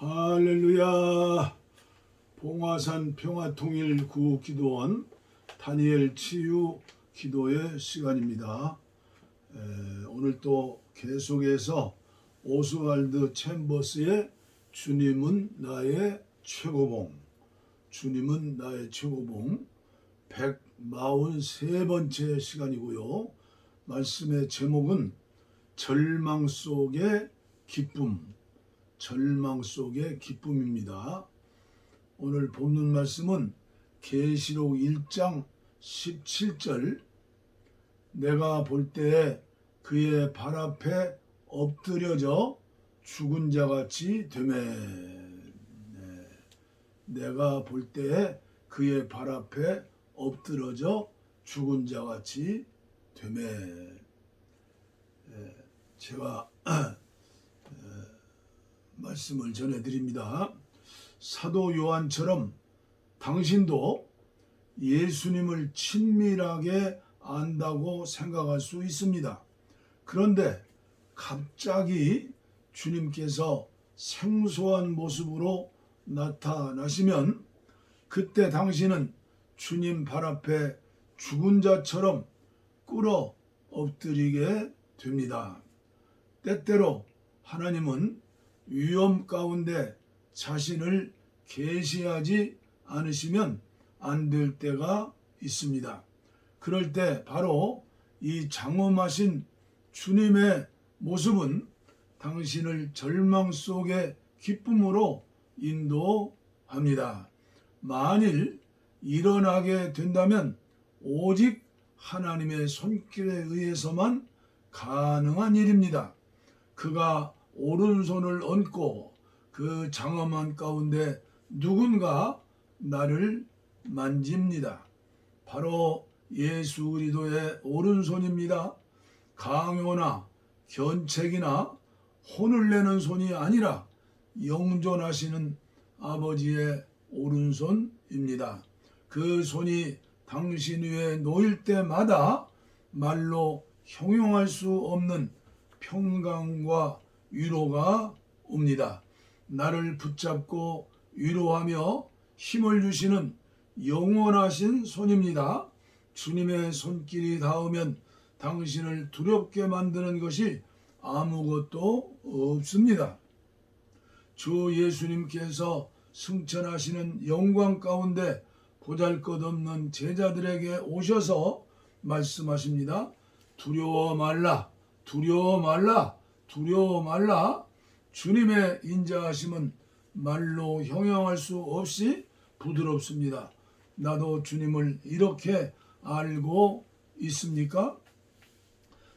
할렐루야. 봉화산 평화통일 구호기도원 다니엘 치유 기도의 시간입니다. 에, 오늘 또 계속해서 오스왈드 챔버스의 주님은 나의 최고봉, 주님은 나의 최고봉 143번째 시간이고요. 말씀의 제목은 절망 속의 기쁨, 절망 속의 기쁨입니다. 오늘 본문 말씀은 계시록 1장 17절 내가 볼 때에 그의 발 앞에 엎드려져 죽은 자 같이 되매 네. 내가 볼 때에 그의 발 앞에 엎드러져 죽은 자 같이 되매 예, 제가 말씀을 전해드립니다. 사도 요한처럼 당신도 예수님을 친밀하게 안다고 생각할 수 있습니다. 그런데 갑자기 주님께서 생소한 모습으로 나타나시면 그때 당신은 주님 발 앞에 죽은 자처럼 꿇어 엎드리게 됩니다. 때때로 하나님은 위험 가운데 자신을 계시하지 않으시면 안 될 때가 있습니다. 그럴 때 바로 이 장엄하신 주님의 모습은 당신을 절망 속의 기쁨으로 인도합니다. 만일 일어나게 된다면 오직 하나님의 손길에 의해서만 가능한 일입니다. 그가 오른손을 얹고 그 장엄한 가운데 누군가 나를 만집니다. 바로 예수 그리스도의 오른손입니다. 강요나 견책이나 혼을 내는 손이 아니라 영존하시는 아버지의 오른손입니다. 그 손이 당신 위에 놓일 때마다 말로 형용할 수 없는 평강과 위로가 옵니다. 나를 붙잡고 위로하며 힘을 주시는 영원하신 손입니다. 주님의 손길이 닿으면 당신을 두렵게 만드는 것이 아무것도 없습니다. 주 예수님께서 승천하시는 영광 가운데 보잘 것 없는 제자들에게 오셔서 말씀하십니다. 두려워 말라, 두려워 말라, 두려워 말라. 주님의 인자하심은 말로 형용할 수 없이 부드럽습니다. 나도 주님을 이렇게 알고 있습니까?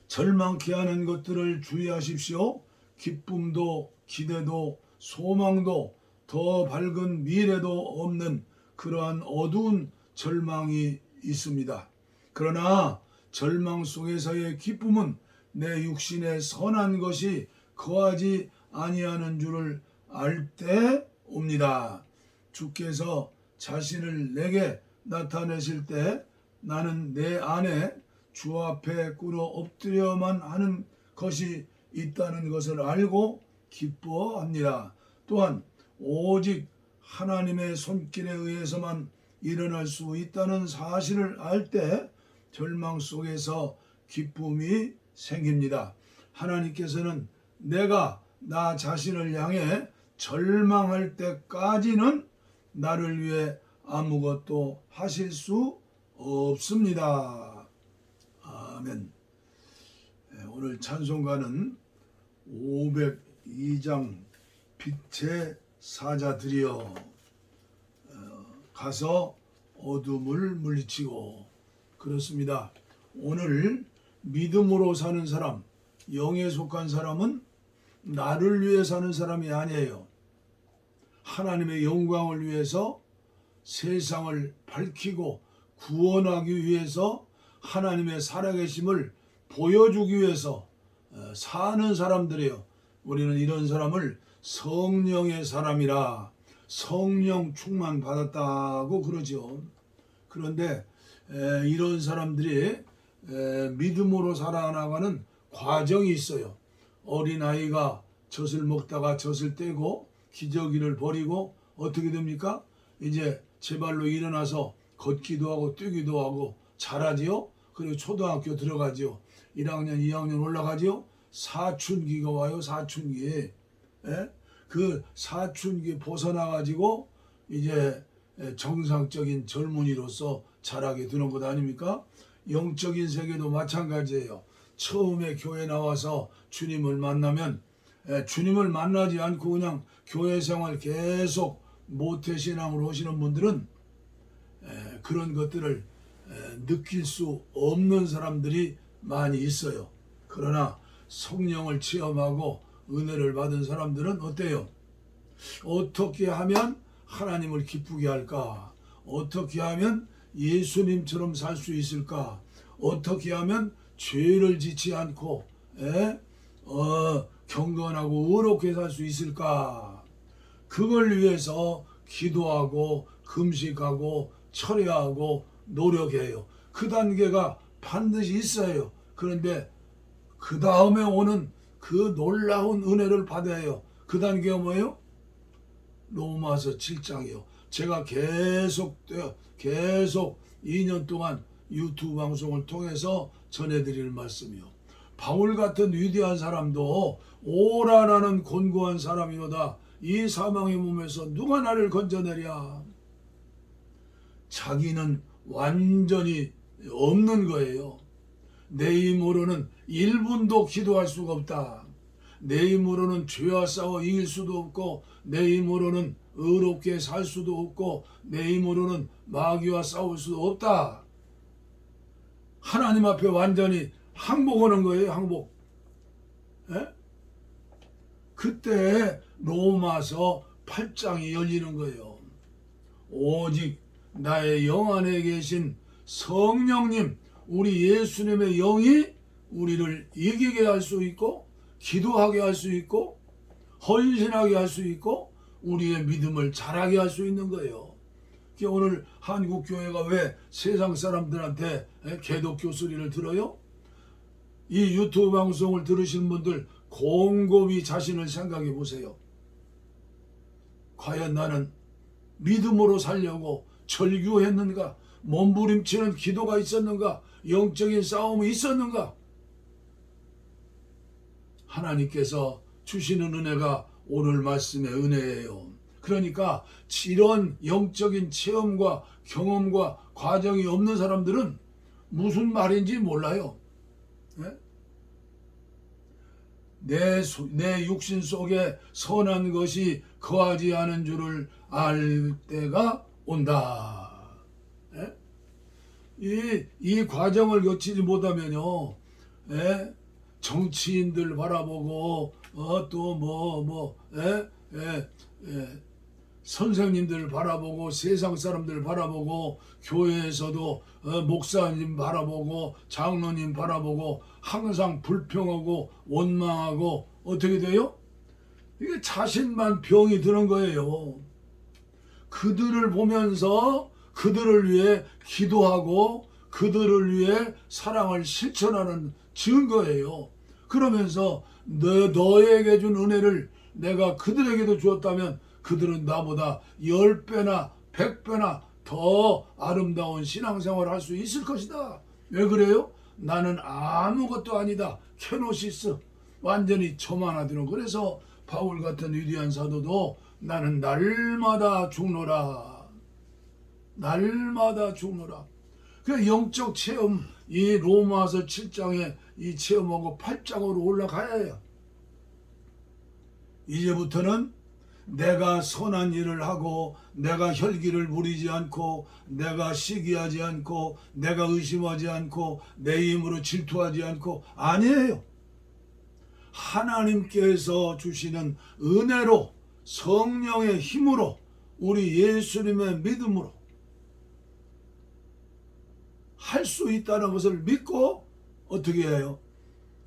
절망케 하는 것들을 주의하십시오. 기쁨도 기대도 소망도 더 밝은 미래도 없는 그러한 어두운 절망이 있습니다. 그러나 절망 속에서의 기쁨은 내 육신에 선한 것이 거하지 아니하는 줄을 알 때 옵니다. 주께서 자신을 내게 나타내실 때 나는 내 안에 주 앞에 꿇어 엎드려만 하는 것이 있다는 것을 알고 기뻐합니다. 또한 오직 하나님의 손길에 의해서만 일어날 수 있다는 사실을 알 때 절망 속에서 기쁨이 생깁니다. 하나님께서는 내가 나 자신을 향해 절망할 때까지는 나를 위해 아무것도 하실 수 없습니다. 아멘. 네, 오늘 찬송가는 502장 빛의 사자들이여 어, 가서 어둠을 물리치고 그렇습니다. 오늘 믿음으로 사는 사람, 영에 속한 사람은 나를 위해 사는 사람이 아니에요. 하나님의 영광을 위해서 세상을 밝히고 구원하기 위해서 하나님의 살아계심을 보여주기 위해서 어, 사는 사람들이에요. 우리는 이런 사람을 성령의 사람이라 성령 충만 받았다고 그러죠. 그런데 에, 이런 사람들이 에, 믿음으로 살아나가는 과정이 있어요. 어린 아이가 젖을 먹다가 젖을 떼고 기저귀를 버리고 어떻게 됩니까? 이제 제 발로 일어나서 걷기도 하고 뛰기도 하고 잘하지요. 그리고 초등학교 들어가지요. 1학년, 2학년 올라가지요. 사춘기가 와요. 사춘기. 예? 그 사춘기 벗어나 가지고 이제 정상적인 젊은이로서 자라게 되는 것 아닙니까? 영적인 세계도 마찬가지예요. 처음에 교회 나와서 주님을 만나면 에, 주님을 만나지 않고 그냥 교회 생활 계속 모태 신앙으로 오시는 분들은 에, 그런 것들을 에, 느낄 수 없는 사람들이 많이 있어요. 그러나 성령을 체험하고 은혜를 받은 사람들은 어때요? 어떻게 하면 하나님을 기쁘게 할까? 어떻게 하면 예수님처럼 살 수 있을까? 어떻게 하면 죄를 짓지 않고 에? 어, 경건하고 의롭게 살 수 있을까? 그걸 위해서 기도하고 금식하고 철회하고 노력해요. 그 단계가 반드시 있어요. 그런데 그 다음에 오는 그 놀라운 은혜를 받아요. 그 단계가 뭐예요? 로마서 7장이요. 제가 계속 계속 2년 동안 유튜브 방송을 통해서 전해드릴 말씀이요. 바울 같은 위대한 사람도 오라라는 곤고한 사람이로다. 이 사망의 몸에서 누가 나를 건져내랴? 자기는 완전히 없는 거예요. 내 힘으로는 1분도 기도할 수가 없다. 내 힘으로는 죄와 싸워 이길 수도 없고 내 힘으로는 의롭게 살 수도 없고 내 힘으로는 마귀와 싸울 수도 없다. 하나님 앞에 완전히 항복하는 거예요. 항복. 에? 그때 로마서 8장이 열리는 거예요. 오직 나의 영 안에 계신 성령님, 우리 예수님의 영이 우리를 이기게 할 수 있고, 기도하게 할 수 있고, 헌신하게 할 수 있고, 우리의 믿음을 자라게 할 수 있는 거예요. 오늘 한국 교회가 왜 세상 사람들한테 개독교 소리를 들어요? 이 유튜브 방송을 들으신 분들 곰곰이 자신을 생각해 보세요. 과연 나는 믿음으로 살려고 절규했는가? 몸부림치는 기도가 있었는가? 영적인 싸움이 있었는가? 하나님께서 주시는 은혜가 오늘 말씀의 은혜예요. 그러니까 이런 영적인 체험과 경험과 과정이 없는 사람들은 무슨 말인지 몰라요. 네? 내, 소, 내 육신 속에 선한 것이 거하지 않은 줄을 알 때가 온다. 예? 이, 이 과정을 거치지 못하면요, 예? 정치인들 바라보고, 어, 또 뭐, 뭐, 예? 예, 예. 선생님들 바라보고 세상 사람들 바라보고 교회에서도 어, 목사님 바라보고 장로님 바라보고 항상 불평하고 원망하고 어떻게 돼요? 이게 자신만 병이 드는 거예요. 그들을 보면서 그들을 위해 기도하고 그들을 위해 사랑을 실천하는 증거예요. 그러면서 너, 너에게 준 은혜를 내가 그들에게도 주었다면 그들은 나보다 10배나 100배나 더 아름다운 신앙생활을 할 수 있을 것이다. 왜 그래요? 나는 아무것도 아니다. 케노시스. 완전히 저만하드는 그래서 바울 같은 위대한 사도도 나는 날마다 죽노라. 날마다 죽노라. 그 영적 체험 이 로마서 7장에 이 체험하고 8장으로 올라가야 해요. 이제부터는 내가 선한 일을 하고 내가 혈기를 부리지 않고 내가 시기하지 않고 내가 의심하지 않고 내 힘으로 질투하지 않고 아니에요. 하나님께서 주시는 은혜로 성령의 힘으로 우리 예수님의 믿음으로 할 수 있다는 것을 믿고 어떻게 해요?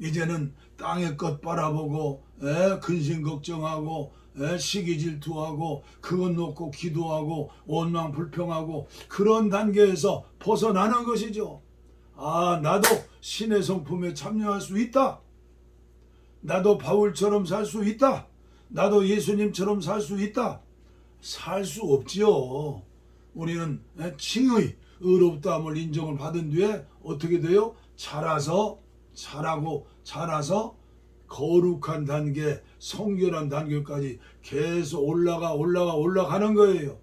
이제는 땅의 것 바라보고 에, 근심 걱정하고 에, 시기 질투하고 그것 놓고 기도하고 원망 불평하고 그런 단계에서 벗어나는 것이죠. 아 나도 신의 성품에 참여할 수 있다. 나도 바울처럼 살 수 있다. 나도 예수님처럼 살 수 있다. 살 수 없지요. 우리는 칭의, 의롭다함을 인정을 받은 뒤에 어떻게 돼요? 자라서 자라고 자라서 거룩한 단계, 성결한 단계까지 계속 올라가 올라가 올라가는 거예요.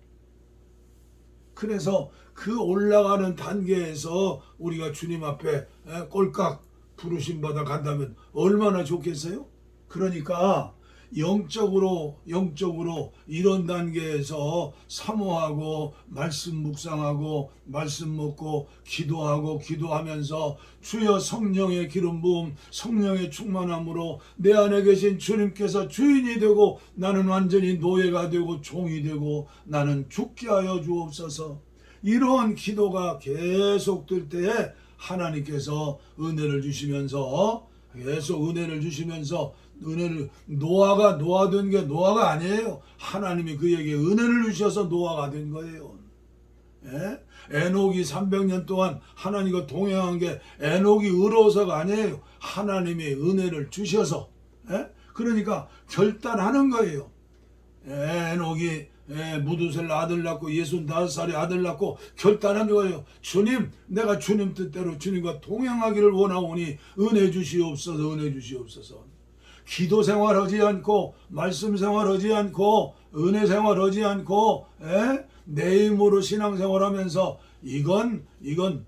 그래서 그 올라가는 단계에서 우리가 주님 앞에 에, 꼴깍 부르심 받아 간다면 얼마나 좋겠어요? 그러니까 영적으로 영적으로 이런 단계에서 사모하고 말씀 묵상하고 말씀 먹고 기도하고 기도하면서 주여 성령의 기름 부음 성령의 충만함으로 내 안에 계신 주님께서 주인이 되고 나는 완전히 노예가 되고 종이 되고 나는 죽게 하여 주옵소서. 이러한 기도가 계속될 때에 하나님께서 은혜를 주시면서 계속 은혜를 주시면서 은혜를 노아가 노아 된 게 노아가 아니에요. 하나님이 그에게 은혜를 주셔서 노아가 된 거예요. 예? 에녹이 300년 동안 하나님과 동행한 게 에녹이 의로워서가 아니에요. 하나님이 은혜를 주셔서 예? 그러니까 결단하는 거예요. 예, 에녹이 예, 무두셀 아들 낳고 65살에 아들 낳고 결단한 거예요. 주님, 내가 주님 뜻대로 주님과 동행하기를 원하오니 은혜 주시옵소서, 은혜 주시옵소서. 기도 생활하지 않고 말씀 생활하지 않고 은혜 생활하지 않고 에? 내 힘으로 신앙 생활하면서 이건 이건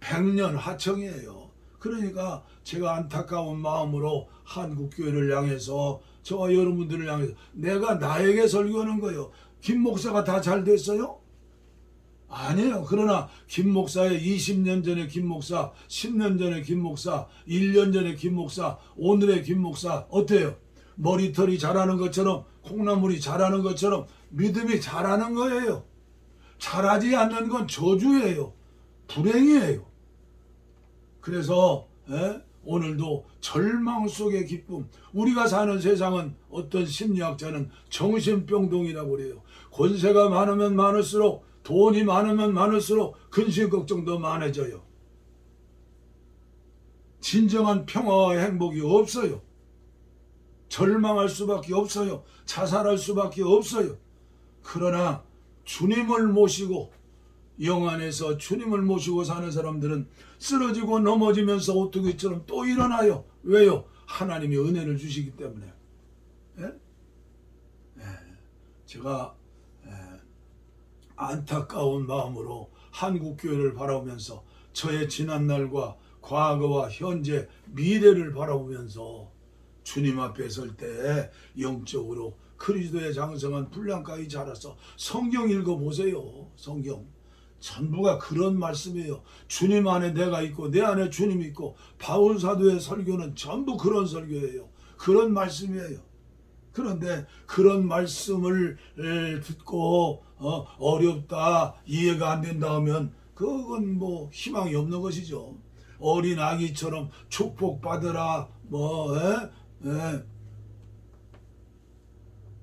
백년 하청이에요. 그러니까 제가 안타까운 마음으로 한국 교회를 향해서 저와 여러분들을 향해서 내가 나에게 설교하는 거예요. 김 목사가 다 잘 됐어요? 아니에요. 그러나 김 목사의 20년 전에 김 목사, 10년 전에 김 목사, 1년 전에 김 목사, 오늘의 김 목사 어때요? 머리털이 자라는 것처럼 콩나물이 자라는 것처럼 믿음이 자라는 거예요. 자라지 않는 건 저주예요. 불행이에요. 그래서 에? 오늘도 절망 속의 기쁨. 우리가 사는 세상은 어떤 심리학자는 정신병동이라고 그래요. 권세가 많으면 많을수록 돈이 많으면 많을수록 근심 걱정도 많아져요. 진정한 평화와 행복이 없어요. 절망할 수밖에 없어요. 자살할 수밖에 없어요. 그러나 주님을 모시고 영 안에서 주님을 모시고 사는 사람들은 쓰러지고 넘어지면서 오뚜기처럼 또 일어나요. 왜요? 하나님이 은혜를 주시기 때문에. 예? 예. 제가 예. 안타까운 마음으로 한국 교회를 바라보면서 저의 지난 날과 과거와 현재 미래를 바라보면서 주님 앞에 설 때 영적으로 그리스도의 장성한 분량까지 자라서 성경 읽어 보세요. 성경. 전부가 그런 말씀이에요. 주님 안에 내가 있고 내 안에 주님이 있고 바울 사도의 설교는 전부 그런 설교예요. 그런 말씀이에요. 그런데 그런 말씀을 에, 듣고 어, 어렵다 이해가 안 된다 하면 그건 뭐 희망이 없는 것이죠. 어린 아기처럼 축복 받으라 뭐 에? 에.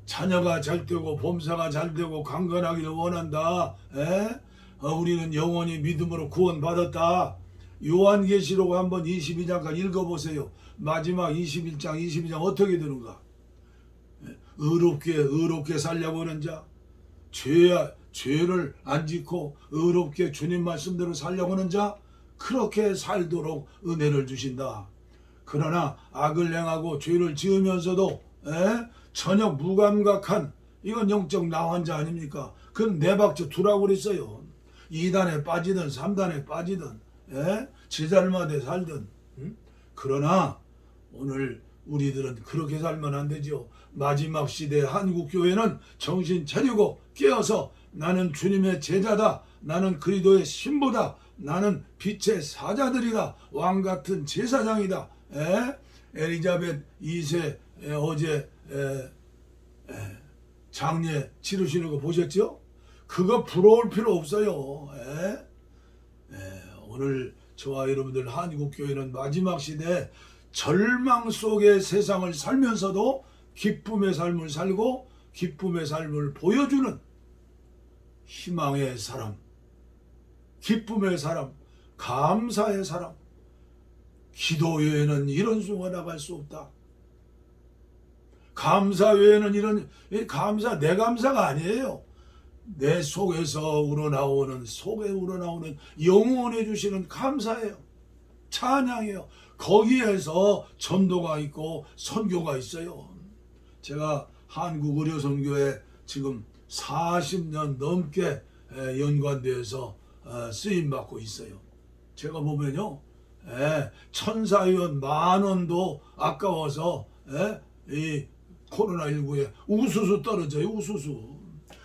자녀가 잘 되고 범사가 잘 되고 강건하기를 원한다. 에? 어, 우리는 영원히 믿음으로 구원받았다. 요한계시록 한번 22장까지 읽어보세요. 마지막 21장, 22장 어떻게 되는가? 예, 의롭게 의롭게 살려고 하는 자, 죄 죄를 안 짓고 의롭게 주님 말씀대로 살려고 하는 자, 그렇게 살도록 은혜를 주신다. 그러나 악을 행하고 죄를 지으면서도 에? 전혀 무감각한 이건 영적 나환자 아닙니까? 그건 내 박자 두라고 그랬어요. 2단에 빠지든 3단에 빠지든 예? 제자들마다 살든 음? 그러나 오늘 우리들은 그렇게 살면 안 되죠. 마지막 시대 한국 교회는 정신 차리고 깨어서 나는 주님의 제자다. 나는 그리도의 신부다. 나는 빛의 사자들이다. 왕 같은 제사장이다. 에? 에리자벳 2세 에, 어제 에, 에, 장례 치르시는 거 보셨죠? 그거 부러울 필요 없어요. 에? 에, 오늘 저와 여러분들 한국 교회는 마지막 시대 절망 속의 세상을 살면서도 기쁨의 삶을 살고 기쁨의 삶을 보여주는 희망의 사람, 기쁨의 사람, 감사의 사람, 기도 외에는 이런 수가 나갈 수 없다. 감사 외에는 이런 이 감사 내 감사가 아니에요. 내 속에서 우러나오는 속에 우러나오는 영원해 주시는 감사예요. 찬양이에요. 거기에서 전도가 있고 선교가 있어요. 제가 한국 의료 선교에 지금 40년 넘게 어, 쓰임 받고 있어요. 제가 보면요, 에, 천사위원 만 원도 아까워서 에, 이 코로나 19에 우수수 떨어져요. 우수수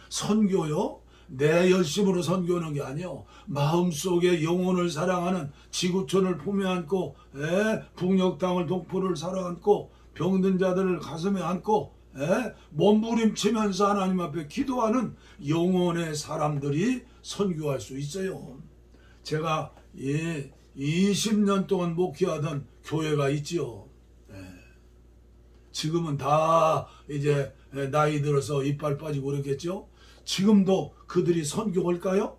선교요. 내 열심으로 선교하는 게 아니요. 마음속에 영혼을 사랑하는 지구촌을 품에 안고 에, 북녘 땅을 동포를 사랑안고 병든 자들을 가슴에 안고 에, 몸부림치면서 하나님 앞에 기도하는 영혼의 사람들이 선교할 수 있어요. 제가 예, 20년 동안 목회하던 교회가 있지요. 예. 지금은 다 이제 나이 들어서 이빨 빠지고 그랬겠죠. 지금도 그들이 선교할까요?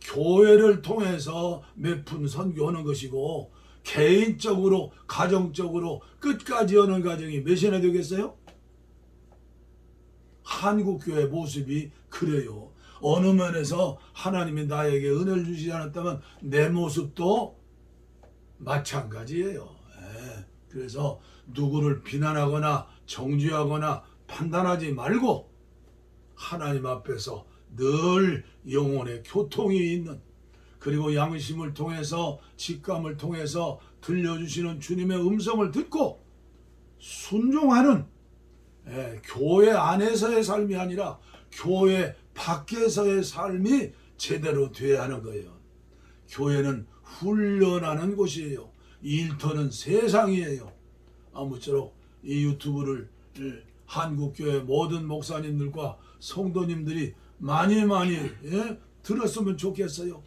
교회를 통해서 몇 푼 선교하는 것이고 개인적으로 가정적으로 끝까지 하는 가정이 몇이나 되겠어요? 한국 교회 모습이 그래요. 어느 면에서 하나님이 나에게 은혜를 주시지 않았다면 내 모습도 마찬가지예요. 예. 그래서 누구를 비난하거나 정죄하거나 판단하지 말고 하나님 앞에서 늘 영혼의 교통이 있는 그리고 양심을 통해서 직감을 통해서 들려주시는 주님의 음성을 듣고 순종하는 예, 교회 안에서의 삶이 아니라 교회 밖에서의 삶이 제대로 돼야 하는 거예요. 교회는 훈련하는 곳이에요. 일터는 세상이에요. 아무쪼록 이 유튜브를 예, 한국교회 모든 목사님들과 성도님들이 많이 많이 예, 들었으면 좋겠어요.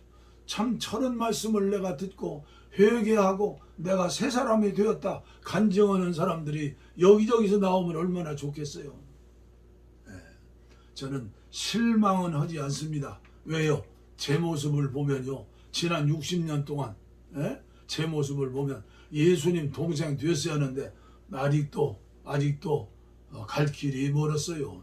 참 저런 말씀을 내가 듣고 회개하고 내가 새 사람이 되었다 간증하는 사람들이 여기저기서 나오면 얼마나 좋겠어요. 예, 저는 실망은 하지 않습니다. 왜요? 제 모습을 보면요. 지난 60년 동안 예? 제 모습을 보면 예수님 동생 됐어야 하는데 아직도 아직도 어, 갈 길이 멀었어요.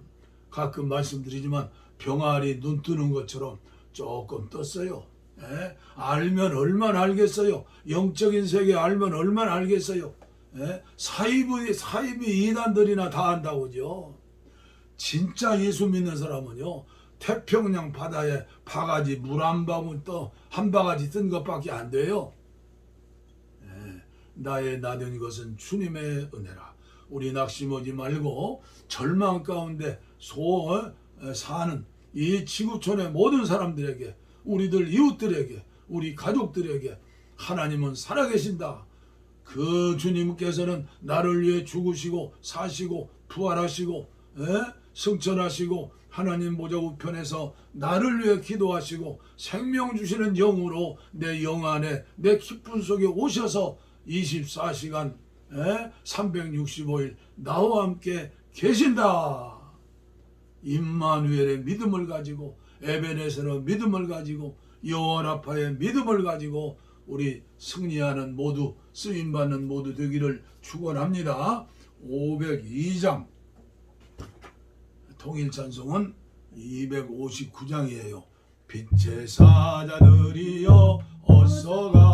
가끔 말씀드리지만 병아리 눈 뜨는 것처럼 조금 떴어요. 예? 알면 얼마나 알겠어요. 영적인 세계 알면 얼마나 알겠어요. 예? 사입의 사입이 이단들이나 다 안다고죠. 진짜 예수 믿는 사람은요. 태평양 바다에 바가지 물 한 방울 떠 한 바가지 뜬 것밖에 안 돼요. 예, 나의 나된 것은 주님의 은혜라. 우리 낙심하지 말고 절망 가운데 소 어, 사는 이 지구촌의 모든 사람들에게 우리들 이웃들에게 우리 가족들에게 하나님은 살아계신다. 그 주님께서는 나를 위해 죽으시고 사시고 부활하시고 에? 승천하시고 하나님 보좌 우편에서 나를 위해 기도하시고 생명 주시는 영으로 내 영 안에 내 기쁨 속에 오셔서 24시간 에? 365일 나와 함께 계신다. 임마누엘의 믿음을 가지고 에베네스의 믿음을 가지고 여호와라파의 믿음을 가지고 우리 승리하는 모두 쓰임 받는 모두 되기를 축원합니다. 502장 통일 찬송은 259장이에요. 빛의 사자들이여 어서 가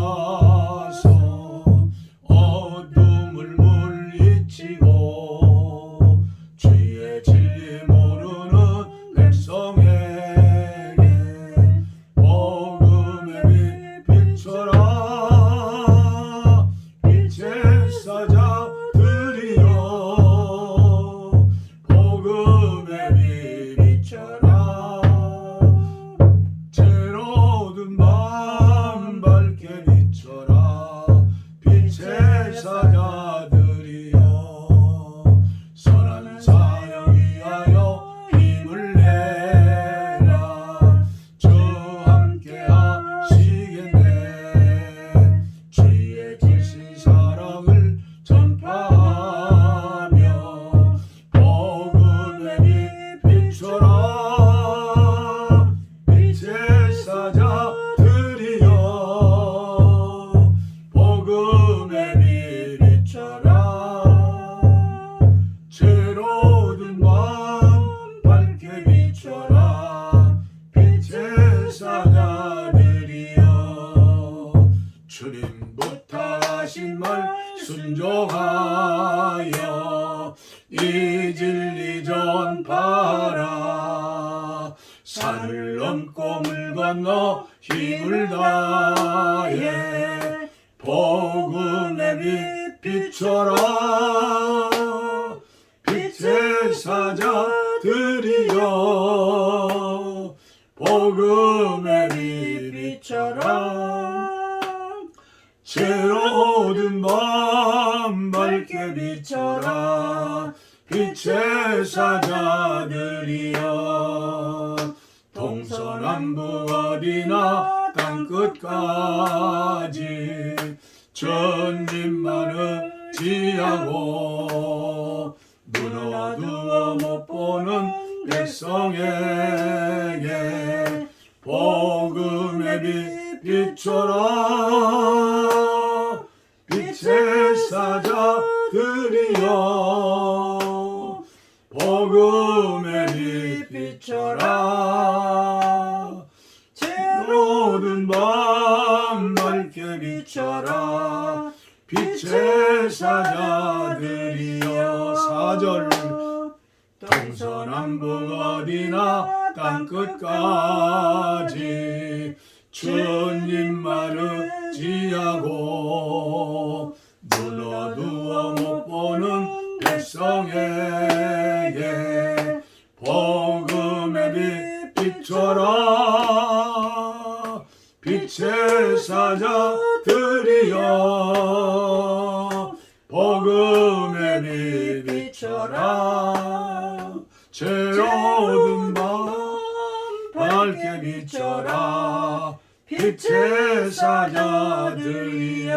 복음의 빛 비춰라 새로운 밤 밝게 비춰라. 빛의 사자들이여. 동서남북 어디나 땅끝까지 전님만을 지하고 눈 어두워 못 보는 백성에게 복음의 빛 비춰라 빛의 사자들이여. 복음의 빛 비춰라 모든 밤 밝게 비춰라. 빛의 사자들이여. 사절 동 서남북 어디나 땅끝까지 주님만을 지하고 눈 어두워 못 보는 백성에게 복음의 빛 비춰라 빛의 사자들이여 복음의 빛 비춰라 새로운 밤 밝게 비춰라. 빛의 사자들이여.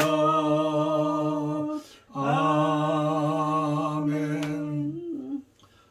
아멘.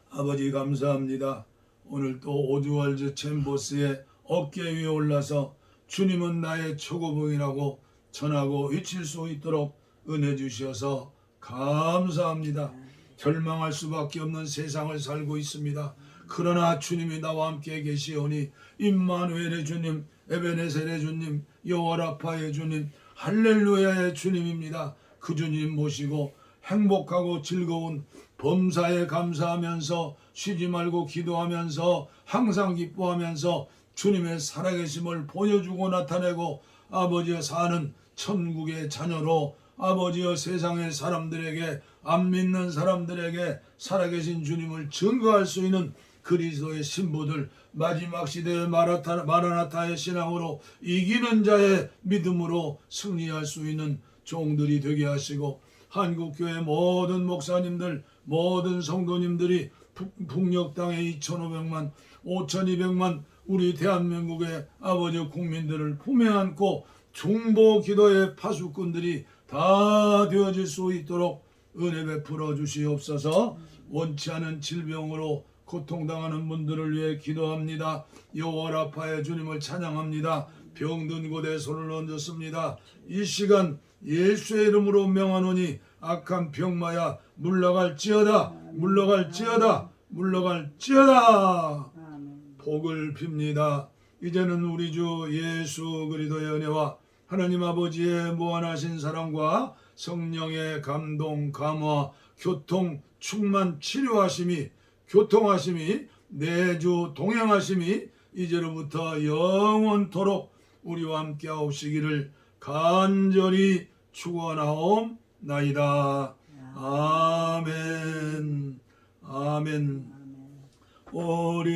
아버지 감사합니다. 오늘 또 오주월즈 챔버스의 어깨 위에 올라서 주님은 나의 초고봉이라고 전하고 외칠 수 있도록 은혜 주셔서 감사합니다. 절망할 수밖에 없는 세상을 살고 있습니다. 그러나 주님이 나와 함께 계시오니 임마누엘의 주님, 에베네셀의 주님, 여호와라파의 주님, 할렐루야의 주님입니다. 그 주님 모시고 행복하고 즐거운 범사에 감사하면서 쉬지 말고 기도하면서 항상 기뻐하면서 주님의 살아계심을 보여주고 나타내고 아버지여 사는 천국의 자녀로 아버지여 세상의 사람들에게 안 믿는 사람들에게 살아계신 주님을 증거할 수 있는 그리스도의 신부들 마지막 시대의 마라타, 마라나타의 신앙으로 이기는 자의 믿음으로 승리할 수 있는 종들이 되게 하시고 한국교회 모든 목사님들 모든 성도님들이 북, 북녘 땅에 2,500만 5,200만 우리 대한민국의 아버지 국민들을 품에 안고 중보 기도의 파수꾼들이 다 되어질 수 있도록 은혜 베풀어 주시옵소서 원치 않은 질병으로 고통당하는 분들을 위해 기도합니다. 여호와라파의 주님을 찬양합니다. 병든 곳에 손을 얹었습니다. 이 시간 예수의 이름으로 명하노니 악한 병마야 물러갈지어다 물러갈지어다 물러갈지어다 복을 빕니다. 이제는 우리 주 예수 그리스도의 은혜와 하나님 아버지의 무한하신 사랑과 성령의 감동, 감화, 교통, 충만, 치료하심이 교통하심이 내주 동행하심이 이제로부터 영원토록 우리와 함께 하옵시기를 간절히 축원하옵나이다. 아멘. 아멘. 오래